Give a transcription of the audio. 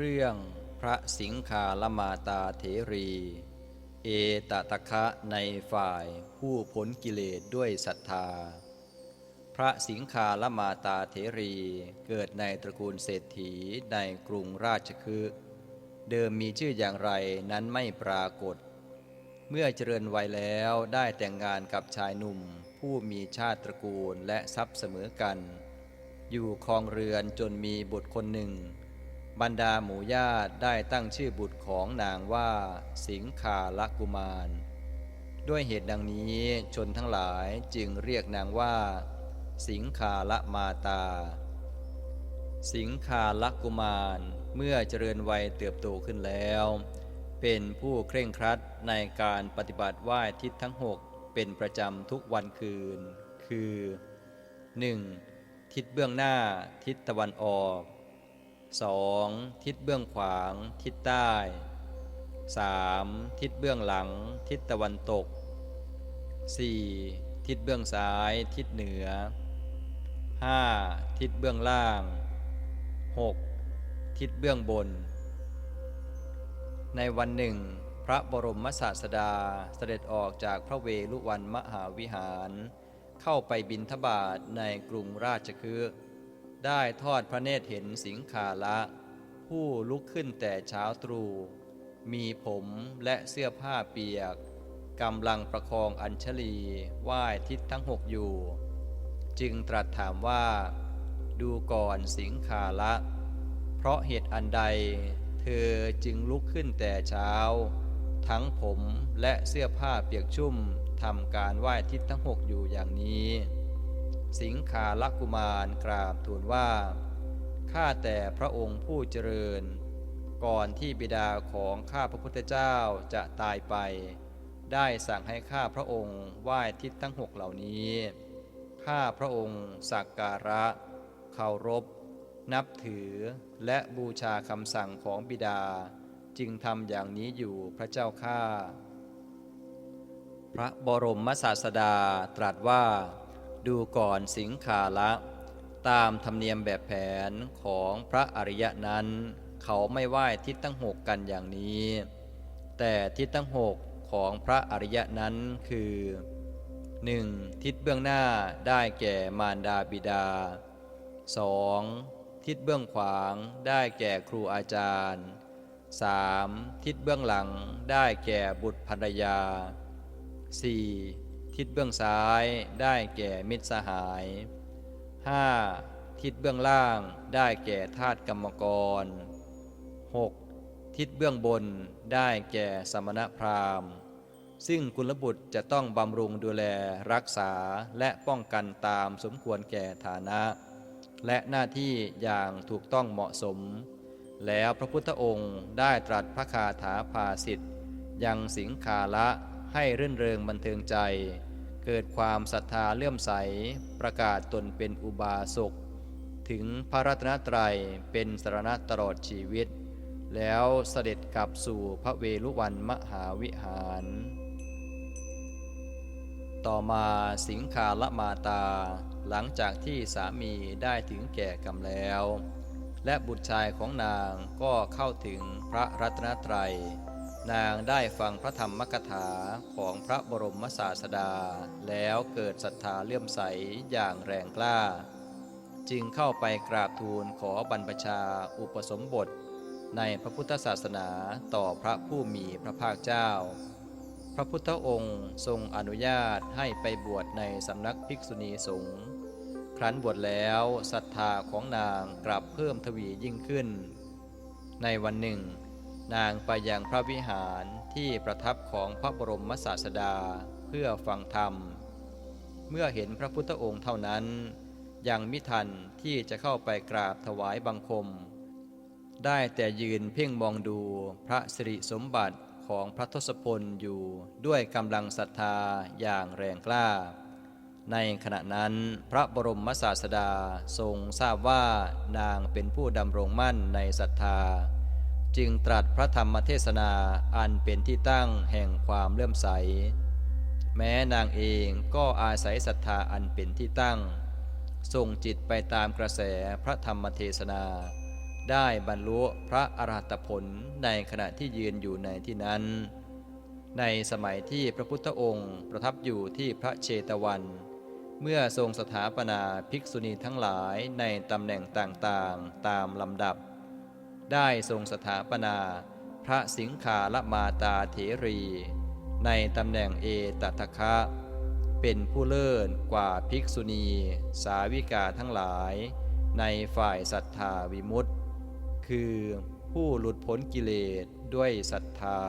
เรื่องพระสิงคาลมาตาเถรี เอตตะคะในฝ่ายผู้พ้นกิเลสด้วยศรัทธา พระสิงคาลมาตาเถรีเกิดในตระกูลเศรษฐีในกรุงราชคฤห์เดิมมีชื่ออย่างไรนั้นไม่ปรากฏ เมื่อเจริญวัยแล้วได้แต่งงานกับชายหนุ่ม ผู้มีชาติตระกูลและทรัพย์เสมอกัน อยู่ครองเรือนจนมีบุตรคนหนึ่ง บรรดาหมู่ญาติได้ตั้งชื่อบุตรของนางว่า สิงคาลกุมาร ด้วยเหตุดังนี้ชนทั้งหลายจึงเรียกนางว่า สิงคาลมาตา สิงคาลกุมารเมื่อเจริญวัยเติบโตขึ้นแล้ว เป็นผู้เคร่งครัดในการปฏิบัติไหว้ทิศทั้งหกเป็นประจำทุกวันคืน คือ 1. ทิศเบื้องหน้าทิศตะวันออก 2. ทิศเบื้องขวาง ทิศใต้ 3. ทิศเบื้องหลัง ทิศตะวันตก 4. ทิศเบื้องซ้าย ทิศเหนือ 5. ทิศเบื้องล่าง 6. ทิศเบื้องบน ในวันหนึ่ง พระบรมศาสดาเสด็จออกจากพระเวลุวันมหาวิหาร เข้าไปบินทบาทในกรุงราชคฤห์ ได้ทอดพระเนตรเห็นสิงคาละ ผู้ลุกขึ้นแต่เช้าตรู่มีผมและเสื้อผ้าเปียกกำลังประคองอัญชลีไหว้ทิศทั้งหกอยู่ จึงตรัสถามว่า ดูก่อนสิงคาละ เพราะเหตุอันใด เธอจึงลุกขึ้นแต่เช้า ทั้งผมและเสื้อผ้าเปียกชุ่มทำการไหว้ทิศทั้งหกอยู่อย่างนี้ สิงคาลกุมารกราบทูลว่า ข้าแต่พระองค์ผู้เจริญ ก่อนที่บิดาของข้าพระพุทธเจ้าจะตายไป ได้สั่งให้ข้าพระองค์ไหว้ทิศทั้งหกเหล่านี้ ข้าพระองค์สักการะ เคารพ นับถือและบูชาคำสั่งของบิดา จึงทำอย่างนี้อยู่พระเจ้าข้าพระบรมศาสดาตรัสว่า ดูก่อนสิงคาละตามธรรมเนียมแบบแผนของพระอริยะนั้น เขาไม่ไหว้ทิศทั้งหกกันอย่างนี้ แต่ทิศทั้งหกของพระอริยะนั้นคือ 1. ทิศเบื้องหน้าได้แก่มารดาบิดา 2. ทิศเบื้องขวางได้แก่ครูอาจารย์ 3. ทิศเบื้องหลังได้แก่บุตรภรรยา 4. ทิศเบื้องซ้ายได้แก่มิตรสหาย 5. ทิศเบื้องล่างได้แก่ทาสกรรมกร 6. ทิศเบื้องบนได้แก่สมณพราหมณ์ ซึ่งกุลบุตรจะต้องบำรุงดูแลรักษาและป้องกันตามสมควรแก่ฐานะ และหน้าที่อย่างถูกต้องเหมาะสม แล้วพระพุทธองค์ได้ตรัสพระคาถาภาสิทธิ์ยังสิงคาละ ให้รื่นเริงบันเทิงใจ เกิดความศรัทธาเลื่อมใส ประกาศตนเป็นอุบาสกถึงพระรัตนตรัยเป็นสรณะตลอดชีวิต แล้วเสด็จกลับสู่พระเวลุวันมหาวิหาร ต่อมาสิงคาละมาตา หลังจากที่สามีได้ถึงแก่กรรมแล้ว และบุตรชายของนางก็เข้าถึงพระรัตนตรัย นางได้ฟังพระธรรมกถาของพระบรมศาสดา แล้วเกิดศรัทธาเลื่อมใสอย่างแรงกล้า จึงเข้าไปกราบทูลขอบรรพชาอุปสมบท ในพระพุทธศาสนาต่อพระผู้มีพระภาคเจ้า พระพุทธองค์ทรงอนุญาตให้ไปบวชในสำนักภิกษุณีสงฆ์ครั้นบวชแล้วศรัทธาของนางกลับเพิ่มทวียิ่งขึ้น ในวันหนึ่ง นางไปยังพระวิหารที่ประทับของพระบรมศาสดาเพื่อฟังธรรม เมื่อเห็นพระพุทธองค์เท่านั้น ยังมิทันที่จะเข้าไปกราบถวายบังคม ได้แต่ยืนเพ่งมองดูพระสิริสมบัติของพระทศพลอยู่ด้วยกำลังศรัทธาอย่างแรงกล้า ในขณะนั้นพระบรมศาสดาทรงทราบว่านางเป็นผู้ดำรงมั่นในศรัทธา จึงตรัสพระธรรมเทศนาอันเป็นที่ตั้งแห่งความเลื่อมใส แม้นางเองก็อาศัยศรัทธาอันเป็นที่ตั้ง ส่งจิตไปตามกระแสพระธรรมเทศนา ได้บรรลุพระอรหัตผลในขณะที่ยืนอยู่ในที่นั้น ในสมัยที่พระพุทธองค์ประทับอยู่ที่พระเชตวัน เมื่อทรงสถาปนาภิกษุณีทั้งหลายในตำแหน่งต่างๆ ตามลำดับ ได้ทรงสถาปนาพระสิงขาละมาตาเถรี ในตำแหน่งเอตทะคะ เป็นผู้เลิศกว่าภิกษุณี สาวิกาทั้งหลาย ในฝ่ายศรัทธาวิมุตติ คือผู้หลุดพ้นกิเลสด้วยศรัทธา